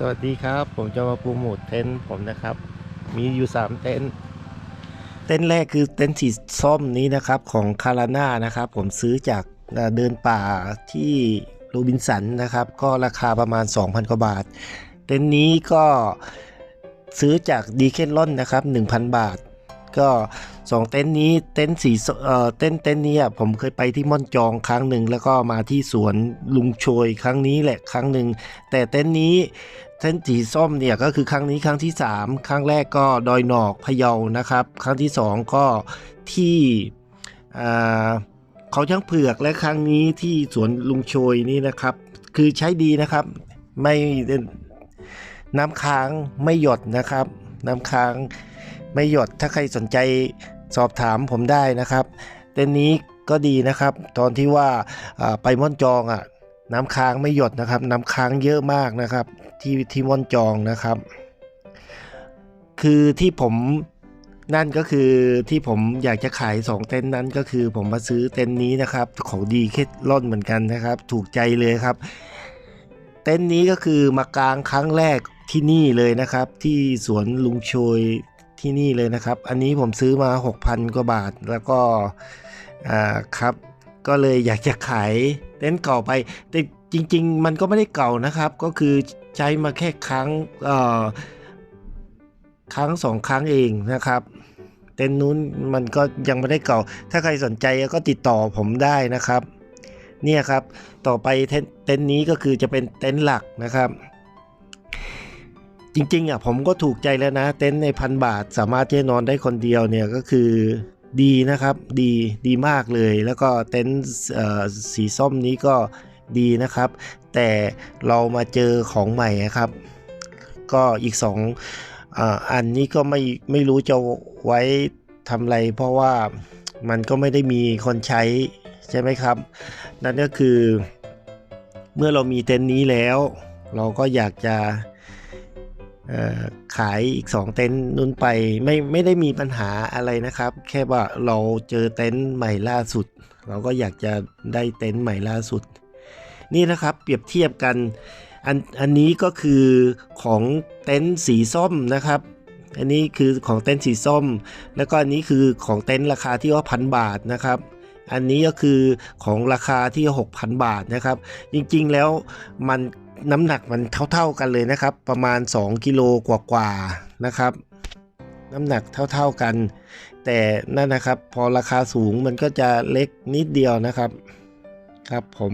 สวัสดีครับ ผมจะมาปูโมดเต็นท์ผมนะครับ มีอยู่สามเต็นท์เต็นท์แรกคือเต็นท์สีส้มนี้นะครับของคาราน่านะครับ ผมซื้อจากเดินป่าที่โรบินสันนะครับ ก็ราคาประมาณ 2,000 กว่าบาท เต็นท์นี้ก็ซื้อจากดีเคนลอนนะครับ 1,000 บาท ก็สองเต็นท์นี้เต็นท์สีสเอ่อเต็นท์เต็นท์นี้ผมเคยไปที่ม่อนจองครั้งหนึ่งแล้วก็มาที่สวนลุงโชยครั้งนี้แหละครั้งหนึ่งแต่เต็นท์นี้เต็นท์สีส้มเนี่ยก็คือครั้งนี้ครั้งที่ 3 ครั้งแรกก็ดอยหนอกพะเยานะครับ ครั้งที่ 2 ก็ที่อ่าเขาช่างเผือกและครั้งนี้ที่สวนลุงโชยนี่นะครับ คือใช้ดีนะครับ ไม่น้ำค้างไม่หยดนะครับ น้ำค้าง ไม่หยดถ้าใครสนใจสอบถามผมได้นะครับเต็นนี้ก็ดีนะครับ ตอนที่ว่าไปม่อนจองอะน้ำค้างไม่หยดนะครับ น้ำค้างเยอะมากนะครับ ที่ที่ม่อนจองนะครับ คือที่ผมนั่นก็คือที่ผมอยากจะขาย 2 เต็นท์นั้นก็คือผมมาซื้อเต็นท์นี้นะครับของดีเคทล่อนเหมือนกันนะครับ ถูกใจเลยครับ เต็นท์นี้ก็คือมากางครั้งแรกที่นี่เลยนะครับ ที่สวนลุงโชย ที่นี่เลยนะครับ อันนี้ผมซื้อมา 6,000 กว่าบาทแล้วก็อ่าครับ ก็เลยอยากจะขายเต็นท์เก่าไป แต่จริง ๆ มันก็ไม่ได้เก่านะครับ ก็คือใช้มาแค่ครั้งอ่อครั้งสองครั้งเองนะครับ เต็นท์นู้นมันก็ยังไม่ได้เก่า ถ้าใครสนใจก็ติดต่อผมได้นะครับ เนี่ยครับ ต่อไปเต็นท์นี้ก็คือจะเป็นเต็นท์หลักนะครับ จริงๆอะผมก็ถูกใจแล้วนะ เต็นท์ในพันบาท สามารถที่จะนอนได้คนเดียวเนี่ยก็คือดีนะครับดีดีมากเลย แล้วก็เต็นท์สีส้มนี้ก็ดีนะครับ แต่เรามาเจอของใหม่ครับ ก็อีกสองอ,อันนี้ก็ไม่ไม่รู้จะไว้ทำอะไรเพราะว่ามันก็ไม่ได้มีคนใช้ใช่ไหมครับ นั่นก็คือ เมื่อเรามีเต็นท์นี้แล้ว เราก็อยากจะ ขายอีก 2 เต็นท์นู้นไปไม่ไม่ได้มีปัญหาอะไรนะครับ แค่ว่าเราเจอเต็นท์ใหม่ล่าสุด เราก็อยากจะได้เต็นท์ใหม่ล่าสุด นี่นะครับเปรียบเทียบกันอันอันนี้ก็คือของเต็นท์สีส้มนะครับ อันนี้คือของเต็นท์สีส้ม แล้วก็อันนี้คือของเต็นท์ราคาที่ว่าพันบาทนะครับ อันนี้ก็คือของราคาที่ 6,000 บาทนะครับ จริงๆแล้วมันน้ำหนักมันเท่าๆกันเลยนะครับ ประมาณ 2 กิโลกว่าๆนะครับ น้ำหนักเท่าๆกัน แต่นั่นนะครับ พอราคาสูงมันก็จะเล็กนิดเดียวนะครับ ครับผม